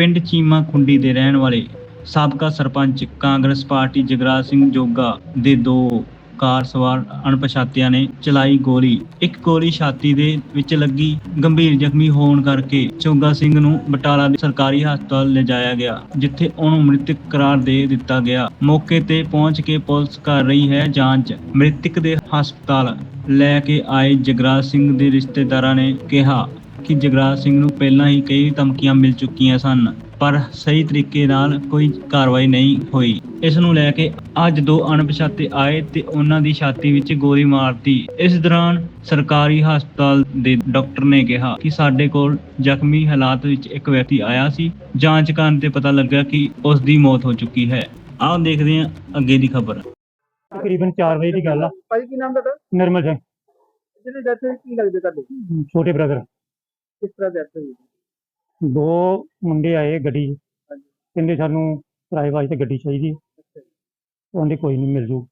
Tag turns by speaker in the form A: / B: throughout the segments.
A: ਪਿੰਡ ਚੀਮਾ ਖੁੰਡੀ ਦੇ ਰਹਿਣ ਵਾਲੇ ਸਾਬਕਾ ਸਰਪੰਚ ਕਾਂਗਰਸ ਪਾਰਟੀ ਜਗਰਾਜ ਸਿੰਘ ਜੋਗਾ ਦੇ ਦੋ ਕਾਰ ਸਵਾਰ ਅਣਪਛਾਤਿਆਂ ਨੇ ਚਲਾਈ ਗੋਲੀ। ਇੱਕ ਗੋਲੀ ਛਾਤੀ ਦੇ ਵਿੱਚ ਲੱਗੀ। ਗੰਭੀਰ ਜ਼ਖਮੀ ਹੋਣ ਕਰਕੇ ਚੋਗਾ ਸਿੰਘ ਨੂੰ ਬਟਾਲਾ ਦੇ ਸਰਕਾਰੀ ਹਸਪਤਾਲ ਲਿਜਾਇਆ ਗਿਆ, ਜਿੱਥੇ ਉਹਨੂੰ ਮ੍ਰਿਤਕ ਕਰਾਰ ਦੇ ਦਿੱਤਾ ਗਿਆ। ਮੌਕੇ ਤੇ ਪਹੁੰਚ ਕੇ ਪੁਲਿਸ ਕਰ ਰਹੀ ਹੈ ਜਾਂਚ। ਮ੍ਰਿਤਕ ਦੇ ਹਸਪਤਾਲ ਲੈ ਕੇ ਆਏ ਜਗਰਾਜ ਸਿੰਘ ਦੇ ਰਿਸ਼ਤੇਦਾਰਾਂ ਨੇ ਕਿਹਾ ਕਿ ਜਗਰਾਜ ਸਿੰਘ ਨੂੰ ਪਹਿਲਾਂ ਹੀ ਕਈ ਧਮਕੀਆਂ ਮਿਲ ਚੁੱਕੀਆਂ ਸਨ ਪਰ ਸਹੀ ਤਰੀਕੇ ਨਾਲ ਕੋਈ ਕਾਰਵਾਈ ਨਹੀਂ ਹੋਈ। ਇਸ ਨੂੰ ਲੈ ਕੇ ਅੱਜ ਦੋ ਅਣਪਛਾਤੇ ਆਏ ਤੇ ਉਹਨਾਂ ਦੀ ਛਾਤੀ ਵਿੱਚ ਗੋਲੀ ਮਾਰਤੀ। ਇਸ ਦੌਰਾਨ ਸਰਕਾਰੀ ਹਸਪਤਾਲ ਦੇ ਡਾਕਟਰ ਨੇ ਕਿਹਾ ਕਿ ਸਾਡੇ ਕੋਲ ਜ਼ਖਮੀ ਹਾਲਾਤ ਵਿੱਚ ਇੱਕ ਵਿਅਕਤੀ ਆਇਆ ਸੀ। ਜਾਂਚ ਕਰਨ ਤੇ ਪਤਾ ਲੱਗਾ ਕਿ ਉਸ ਦੀ ਮੌਤ ਹੋ ਚੁੱਕੀ ਹੈ। ਆਓ ਦੇਖਦੇ ਹਾਂ ਅੱਗੇ ਦੀ ਖਬਰ।
B: ਤਕਰੀਬਨ 4 ਵਜੇ ਦੀ ਗੱਲ ਆ।
C: ਭਾਈ ਕੀ ਨਾਮ ਤੁਹਾਡਾ?
B: ਨਿਰਮਲ ਸਿੰਘ।
C: ਜਿਹਨੇ ਡੈਥ ਕੀ ਲੱਗਦੇ ਤੁਹਾਡੇ?
B: ਛੋਟੇ ਬ੍ਰਦਰ
C: ਕਿਸ ਤਰ੍ਹਾਂ ਡੈਥ ਹੋਈ?
B: ਦੋ ਮੁੰਡੇ ਆਏ ਗੱਡੀ 'ਚ। ਕਹਿੰਦੇ ਸਾਨੂੰ ਕਿਰਾਏ ਵਾਸਤੇ ਗੱਡੀ ਚਾਹੀਦੀ। ਉਹਦੇ ਕੋਈ ਨਹੀਂ ਮਿਲ ਜੂ।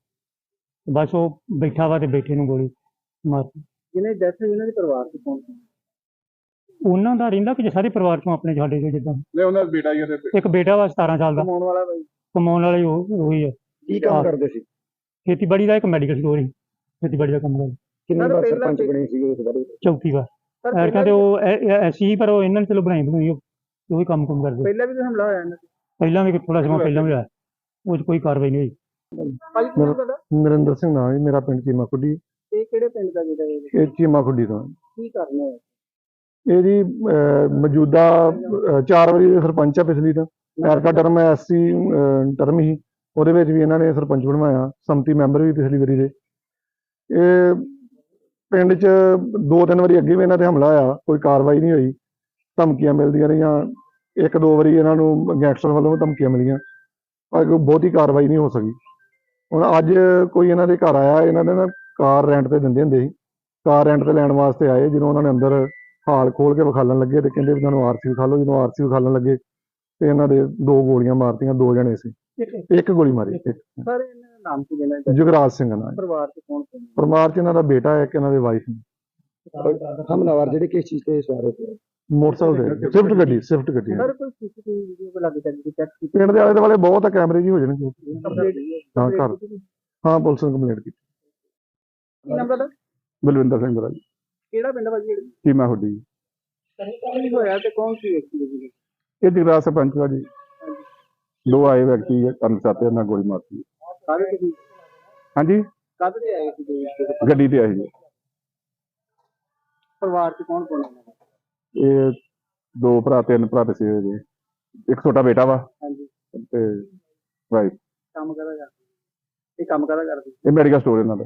B: ਬਸ ਉਹ ਬੈਠਾ ਵਾ ਤੇ ਬੈਠੇ ਨੂੰ ਗੋਲੀ ਮਾਰਤੀ
C: ਜਿਹਨੇ ਡੈਥ ਹੋਈ ਉਹਨਾਂ ਦੇ ਪਰਿਵਾਰ ਚ ਕੌਣ ਸੀ?
B: ਉਹਨਾਂ ਦਾ ਰਹਿੰਦਾ ਕਿ ਸਾਰੇ ਪਰਿਵਾਰ ਚੋਂ ਆਪਣੇ ਸਾਡੇ ਚੋਂ ਜਿੱਦਾਂ।
D: ਨੇ ਉਹਨਾਂ ਦਾ ਬੇਟਾ ਹੀ ਉਹਦੇ
B: ਇੱਕ ਬੇਟਾ ਵਾ 17 ਸਾਲ ਦਾ।
C: ਕਮਾਉਣ ਵਾਲਾ ਭਾਈ
B: ਕਮਾਉਣ ਵਾਲਾ ਹੀ ਉਹ ਉਹੀ ਹੈ
D: ਕੀ
B: ਕੰਮ
D: ਕਰਦੇ ਸੀ?
B: ਖੇਤੀਬਾੜੀ ਦਾ ਇੱਕ ਮੈਡੀਕਲ ਸਟੋਰ ਸੀ। ਖੇਤੀਬਾੜੀ ਦਾ ਕੰਮ ਕਰਦਾ।
D: ਕਿੰਨੇ ਵਾਰ ਸਰਪੰਚ ਬਣੇ ਸੀ? ਉਸ ਬਾਰੇ?
B: ਚੌਥੀ ਵਾਰ।
C: ਸਰ
B: ਐਰ ਕਹਿੰਦੇ ਉਹ ਐਸੀ ਪਰ ਉਹ ਇਹਨਾਂ ਨੇ ਚਲੋ ਬਣਾਈ ਬਣਾਈ ਉਹ ਉਹੀ ਕੰਮ ਕੰਮ ਕਰਦੇ।
C: ਪਹਿਲਾਂ ਵੀ ਤਾਂ ਹਮਲਾ ਹੋਇਆ ਇਹਨਾਂ ਤੇ।
B: ਪਹਿਲਾਂ ਵੀ ਥੋੜਾ ਸਮਾਂ ਪਹਿਲਾਂ ਵੀ ਹੋਇਆ। ਉਹ 'ਚ ਕੋਈ ਕਾਰਵਾਈ ਨਹੀਂ ਹੋਈ।
C: ਭਾਈ ਕੀ ਨਾਮ ਤੁਹਾਡਾ?
D: ਨਰਿੰਦਰ ਸਿੰਘ ਨਾਮ ਹੈ ਮੇਰਾ ਪਿੰਡ ਚੀਮਾ ਖੁੱਡੀ
C: ਇਹ ਕਿਹੜੇ ਪਿੰਡ ਦਾ ਜਿਹੜਾ ਇਹ?
D: ਇਹ ਚੀਮਾ ਖੁੱਡੀ ਤੋਂ।
C: ਕੀ ਕਰਨਾ ਹੈ
D: ਇਹਦੀ ਮੌਜੂਦਾ ਚਾਰ ਵਾਰੀ ਦੇ ਸਰਪੰਚ ਆ ਪਿਛਲੀ ਤਾਂ। ਐਰਕਾ ਟਰਮ ਐਸਸੀ ਟਰਮ ਹੀ। ਉਹਦੇ ਵਿੱਚ ਵੀ ਇਹਨਾਂ ਨੇ ਸਰਪੰਚ ਬਣਵਾਇਆ। ਸੰਮਤੀ ਮੈਂਬਰ ਵੀ ਪਿਛਲੀ ਵਾਰੀ ਦੇ। ਇਹ ਪਿੰਡ 'ਚ ਦੋ ਤਿੰਨ ਵਾਰੀ ਅੱਗੇ ਵੀ ਇਹਨਾਂ ਤੇ ਹਮਲਾ ਹੋਇਆ, ਕੋਈ ਕਾਰਵਾਈ ਨਹੀਂ ਹੋਈ। ਧਮਕੀਆਂ ਮਿਲਦੀਆਂ ਰਹੀਆਂ। ਇੱਕ ਦੋ ਵਾਰੀ ਇਹਨਾਂ ਨੂੰ ਗੈਂਗਸਟਰ ਵੱਲੋਂ ਵੀ ਧਮਕੀਆਂ ਮਿਲੀਆਂ। ਪਰ ਕੋਈ ਬਹੁਤੀ ਕਾਰਵਾਈ ਨਹੀਂ ਹੋ ਸਕੀ। ਹੁਣ ਅੱਜ ਕੋਈ ਇਹਨਾਂ ਦੇ ਘਰ ਆਇਆ, ਇਹਨਾਂ ਨੇ ਨਾ ਕਾਰ ਰੈਂਟ ਤੇ ਦਿੰਦੇ ਹੁੰਦੇ ਸੀ। ਕਾਰ ਰੈਂਟ ਤੇ ਲੈਣ ਵਾਸਤੇ ਆਏ, ਜਦੋਂ ਉਹਨਾਂ ਨੇ ਅੰਦਰ ਹਾਲ ਖੋਲ ਕੇ ਵਿਖਾਲਣ ਲੱਗੇ ਤੇ ਕਹਿੰਦੇ ਵੀ ਤੁਹਾਨੂੰ ਆਰਸੀ ਵਿਖਾ ਲਓ। ਜਦੋਂ ਆਰਸੀ ਵਿਖਾਲਣ ਲੱਗੇ ਤੇ ਇਹਨਾਂ ਦੇ ਦੋ ਗੋਲੀਆਂ ਮਾਰਤੀਆਂ, ਦੋ ਜਣੇ ਸੀ। ਇੱਕ ਗੋਲੀ ਮਾਰੀ ਇੱਕ।
C: ਸਰ ਇਹਨਾਂ ਦਾ ਨਾਮ ਕੀ ਦੇਣਾ
D: ਜੁਗਰਾਜ ਸਿੰਘ ਨਾਲ
C: ਪਰਿਵਾਰ ਚ ਕੌਣ ਕੌਣ ਹੈ?
D: ਪਰਮਾਰ ਚ ਇਹਨਾਂ ਦਾ ਬੇਟਾ ਹੈ ਇੱਕ ਇਹਨਾਂ ਦੇ ਵਾਈਫ
E: ਹਮਲਾਵਰ ਜਿਹੜੇ ਕਿਸ ਚੀਜ਼ ਤੇ ਸਵਾਰ ਹੋਏ
D: ਮੋਟਰਸਾਈਕਲ ਤੇ। ਸਵਿਫਟ ਗੱਡੀ ਸਵਿਫਟ ਗੱਡੀ ਹੈ।
C: ਸਰ ਕੋਈ ਸੀਸੀਟੀਵੀ ਵੀਡੀਓ ਕੋ ਲੱਗ ਚੱਲੀ ਚੈੱਕ ਕੀਤੀ?
D: ਪਿੰਡ ਦੇ ਆਲੇ ਦੁਆਲੇ ਬਹੁਤ ਆ ਕੈਮਰੇ ਜੀ ਹੋ ਜਾਣਗੇ ਹਾਂ, ਘਰ। ਹਾਂ ਪੁਲਿਸ ਨੇ ਕੰਪਲੇਂਟ ਕੀਤੀ।
C: ਕੀ ਨਾਮ ਤੁਹਾਡਾ?
D: ਬਲਵਿੰਦਰ ਸਿੰਘ ਦਾ ਜੀ।
C: ਕਿਹੜਾ ਪਿੰਡ ਭਾਜੀ ਇਹ?
D: ਕੀ ਮੈਂ ਹੁੱਡੀ
C: ਕੀ ਹੋਇਆ ਤੇ ਕੌਣ ਸੀ ਵਿਅਕਤੀ ਜੀ?
D: ਇਹ ਜਗਰਾਜ ਸਰਪੰਚ ਦਾ ਜੀ। ਦੋ ਆਏ ਵਿਅਕਤੀ ਕਰਨ ਸਾਤੇ ਉਹਨਾਂ ਗੋਲੀ ਮਾਰਤੀ।
C: ਸਾਰੇ ਤੁਸੀਂ
D: ਹਾਂਜੀ?
C: ਕਦ ਤੇ ਆਏ ਸੀ ਜੀ?
D: ਗੱਡੀ ਤੇ ਆਏ ਜੀ
C: ਪਰਿਵਾਰ ਚ ਕੌਣ ਕੌਣ ਹੈ
D: ਇਹ ਦੋ ਭਰਾ ਤਿੰਨ ਭਰਾ ਤੇ ਸੀ ਜੀ। ਇੱਕ ਛੋਟਾ ਬੇਟਾ ਵਾ
C: ਹਾਂਜੀ।
D: ਤੇ ਵਾਈਫ
C: ਕੰਮ ਕਰਦਾ ਕਰਦੇ? ਇਹ ਕੰਮ ਕਰਦਾ ਕਰਦੇ?
D: ਇਹ ਮੈਡੀਕਲ ਸਟੋਰ ਇਹਨਾਂ ਦਾ।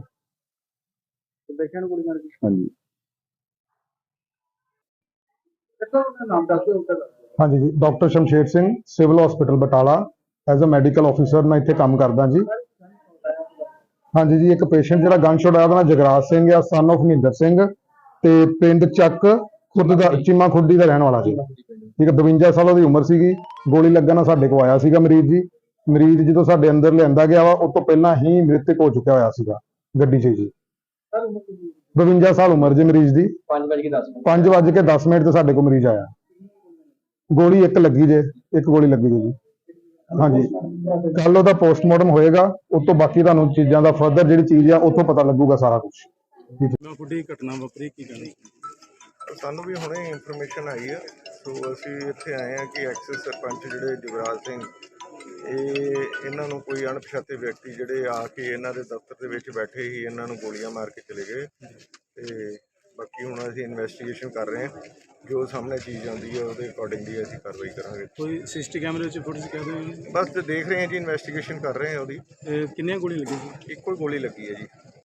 C: ਤੇ ਦੇਖਿਆ ਨੂੰ ਕੁੜੀ ਮਾਰ ਕੇ?
D: ਹਾਂਜੀ।
C: ਕਿੱਥੋਂ ਦਾ ਨਾਮ ਦੱਸ ਉੱਤਰ
F: ਹਾਂਜੀ ਜੀ doctor Shamsher Singh civil hospital Batala as uh medical officer ਮੈਂ ਇੱਥੇ ਕੰਮ ਕਰਦਾ ਜੀ। ਹਾਂਜੀ ਜੀ ਇੱਕ ਪੇਸ਼ੈਂਟ ਜਿਹੜਾ ਗਨ ਸ਼ਾਟ ਆਇਆ ਉਹਦਾ ਜਗਰਾਜ ਸਿੰਘ ਆ ਸਨ of ਮਹਿੰਦਰ ਸਿੰਘ ਤੇ ਪਿੰਡ ਚੱਕ ਖੁਰਦ ਦਾ ਚੀਮਾ ਖੁੱਡੀ ਦਾ ਰਹਿਣ ਵਾਲਾ ਸੀ ਠੀਕ ਹੈ 52 ਸਾਲ ਉਹਦੀ ਉਮਰ ਸੀਗੀ ਗੋਲੀ ਲੱਗਣ ਨਾਲ ਸਾਡੇ ਕੋਲ ਆਇਆ ਸੀਗਾ ਮਰੀਜ਼ ਜੀ। ਮਰੀਜ਼ ਜਦੋਂ ਸਾਡੇ ਅੰਦਰ ਲਿਆਂਦਾ ਗਿਆ ਵਾ ਉਹ ਤੋਂ ਪਹਿਲਾਂ ਹੀ ਮ੍ਰਿਤਕ ਹੋ ਚੁੱਕਿਆ ਹੋਇਆ ਸੀਗਾ ਗੱਡੀ 'ਚ ਜੀ।
C: ਸਰ ਉਮਰ ਕਿੰਨੀ ਹੈ?
F: 52 ਸਾਲ ਉਮਰ ਜੀ ਮਰੀਜ਼ ਦੀ।
E: 5 ਵਜੇ 10
F: 5 ਵਜੇ ਕੇ 10 ਮਿੰਟ ਤੇ ਸਾਡੇ ਕੋਲ ਮਰੀਜ਼ ਆਇਆ। ਗੋਲੀ ਇੱਕ ਲੱਗੀ ਜੇ ਇੱਕ ਗੋਲੀ ਲੱਗੀ ਜੇ ਜੀ। ਹਾਂਜੀ। ਕੱਲ ਉਹਦਾ ਪੋਸਟਮਾਰਟਮ ਹੋਏਗਾ ਉਸ ਤੋਂ ਬਾਕੀ ਤੁਹਾਨੂੰ ਚੀਜ਼ਾਂ ਦਾ ਫਰਦਰ ਜਿਹੜੀ ਚੀਜ਼ ਆ ਉੱਥੋਂ ਪਤਾ ਲੱਗੂਗਾ ਸਾਰਾ ਕੁਝ
G: ਮੈਂ ਖੁੱਡੀ ਘਟਨਾ ਵਾਪਰੀ ਕੀ ਕਹਿਣਾ
H: ਸਾਨੂੰ ਵੀ ਹੁਣੇ ਇਨਫੋਰਮੇਸ਼ਨ ਆਈ ਹੈ ਸੋ ਅਸੀਂ ਇੱਥੇ ਆਏ ਹਾਂ ਕਿ ਐਕਸਿਸ ਸਰਪੰਚ ਜਿਹੜੇ ਜੁਗਰਾਜ ਸਿੰਘ ਇਹ ਇਹਨਾਂ ਨੂੰ ਕੋਈ ਅਣਪਛਾਤੇ ਵਿਅਕਤੀ ਜਿਹੜੇ ਆ ਕੇ ਇਹਨਾਂ ਦੇ ਦਫ਼ਤਰ ਦੇ ਵਿੱਚ ਬੈਠੇ ਹੀ ਇਹਨਾਂ ਨੂੰ ਗੋਲੀਆਂ ਮਾਰ ਕੇ ਚਲੇ ਗਏ। ਤੇ ਬਾਕੀ ਹੁਣ ਅਸੀਂ ਇਨਵੈਸਟੀਗੇਸ਼ਨ ਕਰ ਰਹੇ ਹਾਂ। ਜੋ ਸਾਹਮਣੇ ਚੀਜ਼ ਆਉਂਦੀ ਹੈ ਉਹਦੇ ਅਕੋਰਡਿੰਗਲੀ ਅਸੀਂ ਕਾਰਵਾਈ ਕਰਾਂਗੇ।
G: ਕੋਈ ਸਿਸਟੀ ਕੈਮਰੇ ਵਿੱਚ ਫੁਟੇਜ ਕਹਿ ਦਿਓ ਜੀ?
H: ਬਸ ਦੇਖ ਰਹੇ ਹਾਂ ਜੀ ਇਨਵੈਸਟੀਗੇਸ਼ਨ ਕਰ ਰਹੇ ਹਾਂ ਉਹਦੀ।
G: ਇਹ ਕਿੰਨੀਆਂ ਗੋਲੀਆਂ ਲੱਗੀਆਂ ਸੀ
H: ਇੱਕੋ ਹੀ ਗੋਲੀ ਲੱਗੀ ਹੈ ਜੀ।